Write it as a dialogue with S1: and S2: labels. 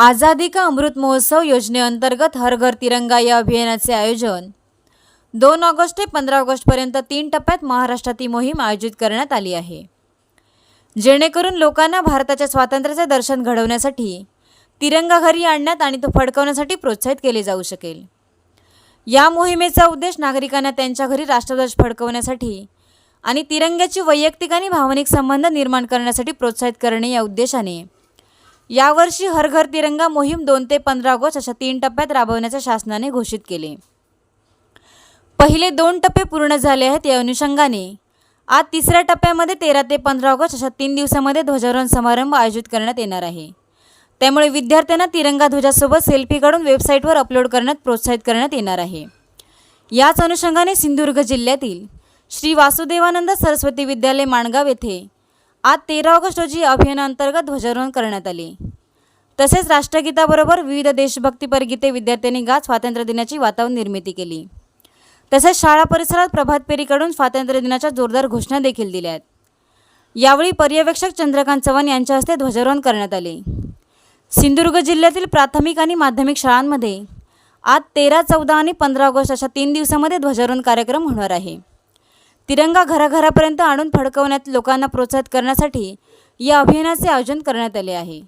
S1: आझादी का अमृत महोत्सव योजनेअंतर्गत हर घर तिरंगा या अभियानाचे आयोजन. दोन ऑगस्ट ते पंधरा ऑगस्टपर्यंत तीन टप्प्यात महाराष्ट्रात ही मोहीम आयोजित करण्यात आली आहे. जेणेकरून लोकांना भारताच्या स्वातंत्र्याचे दर्शन घडवण्यासाठी तिरंगा घरी आणण्यात आणि तो फडकवण्यासाठी प्रोत्साहित केले जाऊ शकेल. या मोहिमेचा उद्देश नागरिकांना त्यांच्या घरी राष्ट्रध्वज फडकवण्यासाठी आणि तिरंग्याची वैयक्तिक आणि भावनिक संबंध निर्माण करण्यासाठी प्रोत्साहित करणे या उद्देशाने यावर्षी हर घर तिरंगा मोहीम दोन ते पंधरा ऑगस्ट अशा तीन टप्प्यात राबवण्याचे शासनाने घोषित केले. पहिले दोन टप्पे पूर्ण झाले आहेत या अनुषंगाने. आज तिसऱ्या टप्प्यामध्ये तेरा ते पंधरा ऑगस्ट अशा तीन दिवसामध्ये ध्वजारोहण समारंभ आयोजित करण्यात येणार आहे. त्यामुळे विद्यार्थ्यांना तिरंगा ध्वजासोबत सेल्फी काढून वेबसाईटवर अपलोड करण्यात प्रोत्साहित करण्यात येणार आहे. याच अनुषंगाने सिंधुदुर्ग जिल्ह्यातील श्री वासुदेवानंद सरस्वती विद्यालय माणगाव येथे आज तेरा ऑगस्ट रोजी अभियानाअंतर्गत ध्वजारोहण करण्यात आले. तसेच राष्ट्रगीताबरोबर विविध देशभक्तीपर गीते विद्यार्थ्यांनी गात स्वातंत्र्य दिनाची वातावरण निर्मिती केली. तसेच शाळा परिसरात प्रभात फेरीकडून स्वातंत्र्य दिनाच्या जोरदार घोषणा देखील दिल्या आहेत. यावेळी पर्यवेक्षक चंद्रकांत चव्हाण यांच्या हस्ते ध्वजारोहण करण्यात आले. सिंधुदुर्ग जिल्ह्यातील प्राथमिक आणि माध्यमिक शाळांमध्ये आज तेरा चौदा आणि पंधरा ऑगस्ट अशा तीन दिवसामध्ये ध्वजारोहण कार्यक्रम होणार आहे. तिरंगा घराघरापर्यंत आणून फडकवण्यात लोकांना प्रोत्साहित करण्यासाठी या अभियानाचे आयोजन करण्यात आले आहे.